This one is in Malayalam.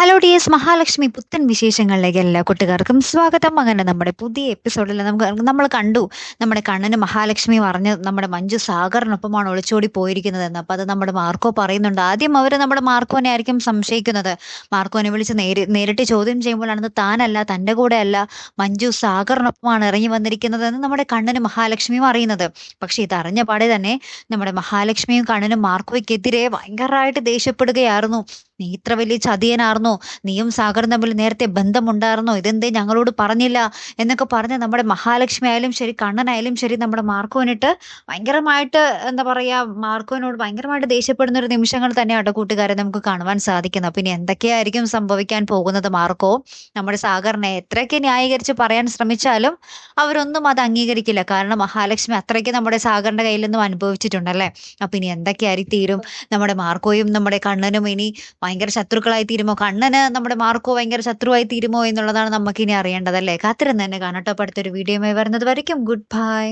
ഹലോ ഡി എസ് മഹാലക്ഷ്മി പുത്തൻ വിശേഷങ്ങളിലേക്ക് എല്ലാ കുട്ടികാർക്കും സ്വാഗതം. അങ്ങനെ നമ്മുടെ പുതിയ എപ്പിസോഡിൽ നമുക്ക് നമ്മൾ കണ്ടു. നമ്മുടെ കണ്ണന് മഹാലക്ഷ്മി പറഞ്ഞ് നമ്മുടെ മഞ്ജു സാഗറിനൊപ്പമാണ് ഒളിച്ചോടി പോയിരിക്കുന്നതെന്ന്. അപ്പോൾ അത് നമ്മുടെ മാർക്കോ പറയുന്നുണ്ട്. ആദ്യം അവർ നമ്മുടെ മാർക്കോനെ ആയിരിക്കും സംശയിക്കുന്നത്. മാർക്കോനെ വിളിച്ച് നേരി നേരിട്ട് ചോദ്യം ചെയ്യുമ്പോഴാണ് താനല്ല തന്റെ കൂടെ അല്ല മഞ്ജു സാഗറിനൊപ്പമാണ് ഇറങ്ങി വന്നിരിക്കുന്നതെന്ന് നമ്മുടെ കണ്ണന് മഹാലക്ഷ്മിയും അറിയുന്നത്. പക്ഷേ ഇതറിഞ്ഞ പാടെ തന്നെ നമ്മുടെ മഹാലക്ഷ്മിയും കണ്ണനും മാർക്കോയ്ക്കെതിരെ ഭയങ്കരമായിട്ട് ദേഷ്യപ്പെടുകയായിരുന്നു. നീ ഇത്ര വലിയ ചതിയനാർന്നോ? നീയും സാഗറും തമ്മിൽ നേരത്തെ ബന്ധമുണ്ടായിരുന്നോ ഇതെന്തേ ഞങ്ങളോട് പറഞ്ഞില്ല? എന്നൊക്കെ പറഞ്ഞ് നമ്മുടെ മഹാലക്ഷ്മി ആയാലും ശരി കണ്ണനായാലും ശരി നമ്മുടെ മാർക്കോനിട്ട് ഭയങ്കരമായിട്ട് എന്താ പറയാ മാർക്കോനോട് ഭയങ്കരമായിട്ട് ദേഷ്യപ്പെടുന്ന ഒരു നിമിഷങ്ങൾ തന്നെ കൂട്ടുകാരെ നമുക്ക് കാണുവാൻ സാധിക്കുന്നത്. പിന്നെ എന്തൊക്കെയായിരിക്കും സംഭവിക്കാൻ പോകുന്നത് മാർക്കോ? നമ്മുടെ സാഗറിനെ എത്രയൊക്കെ ന്യായീകരിച്ച് പറയാൻ ശ്രമിച്ചാലും അവരൊന്നും അത് അംഗീകരിക്കില്ല. കാരണം മഹാലക്ഷ്മി അത്രയ്ക്ക് നമ്മുടെ സാഗറിന്റെ കയ്യിൽ നിന്നും അനുഭവിച്ചിട്ടുണ്ടല്ലേ? അപ്പൊ ഇനി എന്തൊക്കെയായി തീരും? നമ്മുടെ മാർക്കോയും നമ്മുടെ കണ്ണനും ഇനി ഭയങ്കര ശത്രുക്കളായി തീരുമോ? കണ്ണന് നമ്മുടെ മാർക്കോ ഭയങ്കര ശത്രുവായി തീരുമോ എന്നുള്ളതാണ് നമുക്കിനി അറിയേണ്ടതല്ലേ? കാത്തിരുന്ന് തന്നെ കാണട്ടോ. അടുത്തൊരു വീഡിയോയുമായി വരുന്നത് വരയ്ക്കും. Good bye